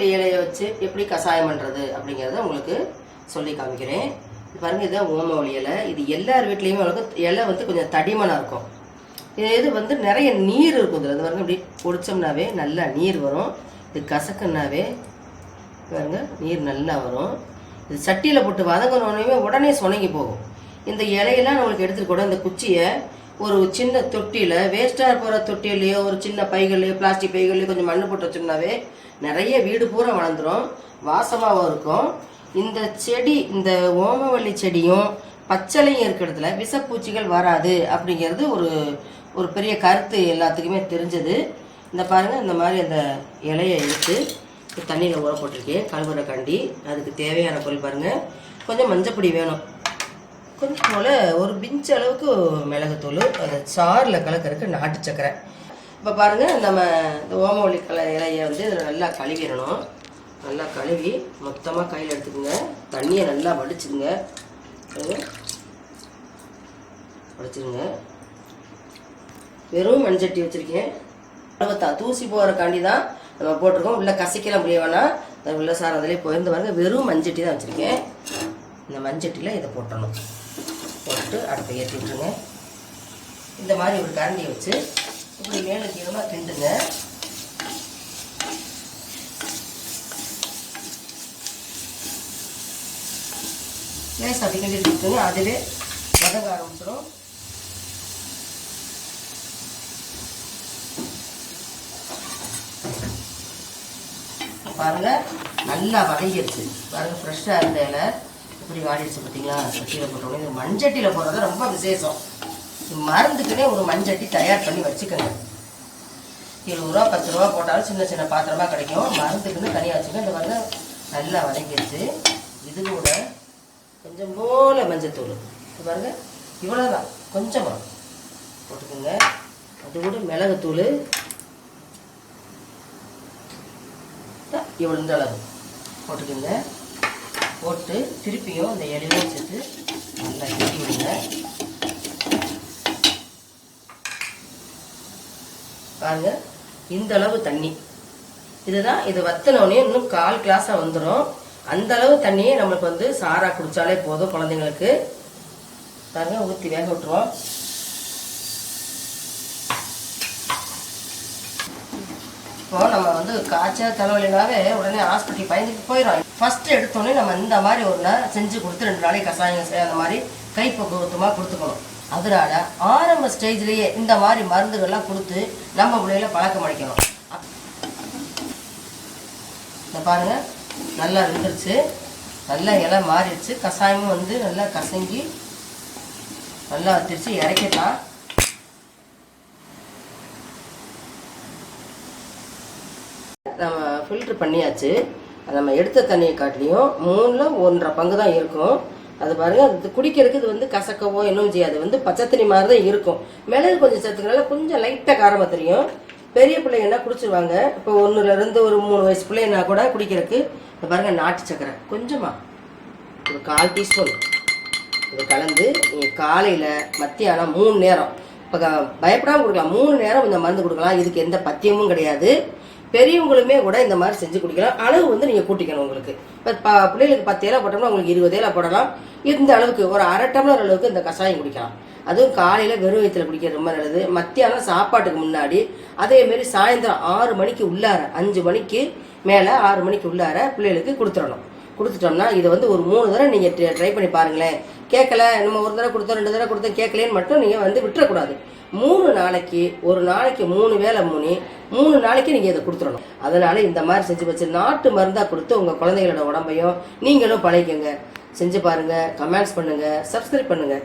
ஓமவல்லி இலையை வச்சு எப்படி கஷாயம் பண்ணுறது அப்படிங்கிறத உங்களுக்கு சொல்லி காமிக்கிறேன். பாருங்கள் இதுதான் ஓமவல்லி இலை. இது எல்லார் வீட்லேயுமே உங்களுக்கு இலை வந்து கொஞ்சம் தடிமனாக இருக்கும். இது இது வந்து நிறைய நீர் இருக்கும் இதில். அது பாருங்கள் இப்படி பொடிச்சோம்னாவே நல்லா நீர் வரும். இது கசக்குனாவே பாருங்க நீர் நல்லா வரும். இது சட்டியில் போட்டு வதங்கினோடனே உடனே சுணங்கி போகும். இந்த இலையெல்லாம் நம்மளுக்கு எடுத்துகிட்டு கூட இந்த குச்சியை ஒரு சின்ன தொட்டியில் வேஸ்ட்டாக போகிற தொட்டிலையோ ஒரு சின்ன பைகள்லையோ பிளாஸ்டிக் பைகள்லையோ கொஞ்சம் மண்ணு போட்டு வச்சோம்னாவே நிறைய வீடு பூரா வளர்ந்துடும் வாசமாகவும் இருக்கும். இந்த செடி இந்த ஓமவல்லி செடியும் பச்சளையும் இருக்கிறதுல விஷப்பூச்சிகள் வராது அப்படிங்கிறது ஒரு ஒரு பெரிய கருத்து எல்லாத்துக்குமே தெரிஞ்சது. இந்த பாருங்கள் இந்த மாதிரி அந்த இலையை எடுத்து தண்ணியில் ஊற போட்டிருக்கேன். கழுவுற கண்டி அதுக்கு தேவையான பொருள் பாருங்க. கொஞ்சம் மஞ்சப்பொடி வேணும். கொஞ்சம் போல் ஒரு பிஞ்ச் அளவுக்கு மிளகுத்தூள் அந்த சாறில் கலக்கிறதுக்கு நாட்டு சக்கரை. இப்போ பாருங்கள் நம்ம இந்த ஓமவல்லி கல இலையை வந்து இதில் நல்லா கழுவிடணும். நல்லா கழுவி மொத்தமாக கையில் எடுத்துக்கோங்க. தண்ணியை நல்லா வடிச்சுக்குங்க பாருங்க. வெறும் மண்சட்டி வச்சுருக்கேன். அளவுத்தா தூசி போகிறக்காண்டி தான் நம்ம போட்டிருக்கோம். உள்ள கசிக்கலாம் முடிய வேணாம். உள்ள சார் அதிலே போயிருந்து பாருங்கள் வெறும் மஞ்சட்டி தான் வச்சுருக்கேன். இந்த மண்சட்டியில் இதை போட்டணும். போட்டு அடுப்பை ஏற்றி விட்டுருங்க இந்த மாதிரி ஒரு கரண்டியை வச்சு இப்படி மேலே கீழமாக கிண்டுங்க. லேஸ் அப்படி கிண்டி விட்டுருங்க அதுவே வதங்க ஆரம்பிச்சிடும் பாருங்க நல்லா வதங்கிடுச்சு பாருங்க ஃப்ரெஷ்ஷாக இருந்த இலை. இப்படி வாடிடுச்சு பார்த்தீங்களா? சட்டியில் போட்டோன்னே இது மண்சட்டியில் போடுறது ரொம்ப விசேஷம். மருந்துக்குன்னே ஒரு மண்சட்டி தயார் பண்ணி வச்சுக்கோங்க. இருபது ரூபா பத்து ரூபா போட்டாலும் சின்ன சின்ன பாத்திரமா கிடைக்கும். மருந்துக்குன்னு தனியாக வச்சுக்கோங்க. இந்த பாருங்க நல்லா வதங்கிடுச்சு. இது கூட கொஞ்சம் போல மஞ்சத்தூள். இது பாருங்க இவ்வளோதான் கொஞ்சமாக போட்டுக்கோங்க. அது கூட மிளகுத்தூள். இவ்வளோ இந்த அளவு. போட்டுக்கோங்க. போட்டு திருப்பியும் இந்த இலையும் வச்சுட்டு நல்லா கிண்டி விடுங்க. பாருங்க இந்த அளவு தண்ணி. இதுதான் இது வத்தினோடனே இன்னும் கால் கிளாஸாக வந்துடும் அந்த அளவு தண்ணியே நம்மளுக்கு வந்து சாரா குடித்தாலே போதும் குழந்தைங்களுக்கு. பாருங்க ஊற்றி வேக விட்டுருவோம். இப்போ நம்ம வந்து காய்ச்சல் தலைவலினாவே உடனே ஹாஸ்பிட்டல் பயந்துட்டு போயிடும் ஃபஸ்ட்டு எடுத்தோடனே நம்ம இந்த மாதிரி ஒரு நாள் செஞ்சு கொடுத்து ரெண்டு நாளைக்கு கஷாயம் செய்ய அந்த மாதிரி கைப்பக்குவத்தமாக கொடுத்துக்கணும். அதனால ஆரம்ப ஸ்டேஜ்லேயே இந்த மாதிரி மருந்துகள்லாம் கொடுத்து நம்ம பிள்ளைகளை பழக்கம் அடிக்கணும் இந்த பாருங்க. நல்லா இருந்துருச்சு நல்லா இலை மாறிடுச்சு. கஷாயமும் வந்து நல்லா கசங்கி நல்லா வத்திருச்சு இறக்கிடலாம். நம்ம ஃபில்ட்ரு பண்ணியாச்சு. நம்ம எடுத்த தண்ணியை காட்டிலையும் மூணில் ஒன்றரை பங்கு தான் இருக்கும். அது பாருங்க அது குடிக்கிறதுக்கு இது வந்து கசக்கவோ என்னும் செய்யாது. வந்து பச்சை தண்ணி மாதிரி தான் இருக்கும். மிளகு கொஞ்சம் சேர்த்துக்கனால கொஞ்சம் லைட்டாக காரமாக தெரியும். பெரிய பிள்ளைங்கன்னா குடிச்சிருவாங்க? இப்போ ஒன்றுலேருந்து ஒரு மூணு வயசு பிள்ளைங்கன்னா கூட குடிக்கிறதுக்கு இந்த பாருங்கள் நாட்டு சக்கரை. கொஞ்சமாக ஒரு கால் டீஸ்பூன். இது கலந்து நீங்கள் காலையில் மத்தியானம் மூணு நேரம். இப்போ பயப்படாமல் கொடுக்கலாம். மூணு நேரம் இந்த மருந்து கொடுக்கலாம். இதுக்கு எந்த பத்தியமும் கிடையாது. பெரியவங்களுமே கூட இந்த மாதிரி செஞ்சு குடிக்கலாம். அளவு வந்து நீங்கள் கூட்டிக்கணும் உங்களுக்கு. இப்போ ப பிள்ளைகளுக்கு பத்து ஏழை போட்டோம்னா உங்களுக்கு இருபது ஏழை போடலாம். இந்த அளவுக்கு ஒரு அரை டம்ளர் அளவுக்கு இந்த கஷாயம் குடிக்கலாம். அதுவும் காலையில் வெறும் வயிற்றுல குடிக்கிறது ரொம்ப நல்லது. மத்தியானம் சாப்பாட்டுக்கு முன்னாடி அதே மாதிரி சாயந்தரம் ஆறு மணிக்கு உள்ளார அஞ்சு மணிக்கு மேலே ஆறு மணிக்கு உள்ளார பிள்ளைகளுக்கு கொடுத்துடணும். கொடுத்துட்டோம்னா இதை வந்து ஒரு மூணு தடவை நீங்கள் ட்ரை பண்ணி பாருங்களேன். கேட்கல நம்ம ஒரு தடவை கொடுத்தோம் ரெண்டு தடவை கொடுத்தோம் கேட்கலேன்னு மட்டும் நீங்கள் வந்து விட்டுறக்கூடாது. மூணு நாளைக்கு ஒரு நாளைக்கு மூணு வேளை மூணி மூணு நாளைக்கு நீங்கள் இதை கொடுத்துடணும். அதனால் இந்த மாதிரி செஞ்சு வச்சு நாட்டு மருந்தாக கொடுத்து உங்கள் குழந்தைகளோட உடம்பையும் நீங்களும் பழகிக்கங்க. செஞ்சு பாருங்கள் கமெண்ட்ஸ் பண்ணுங்கள் சப்ஸ்கிரைப் பண்ணுங்கள்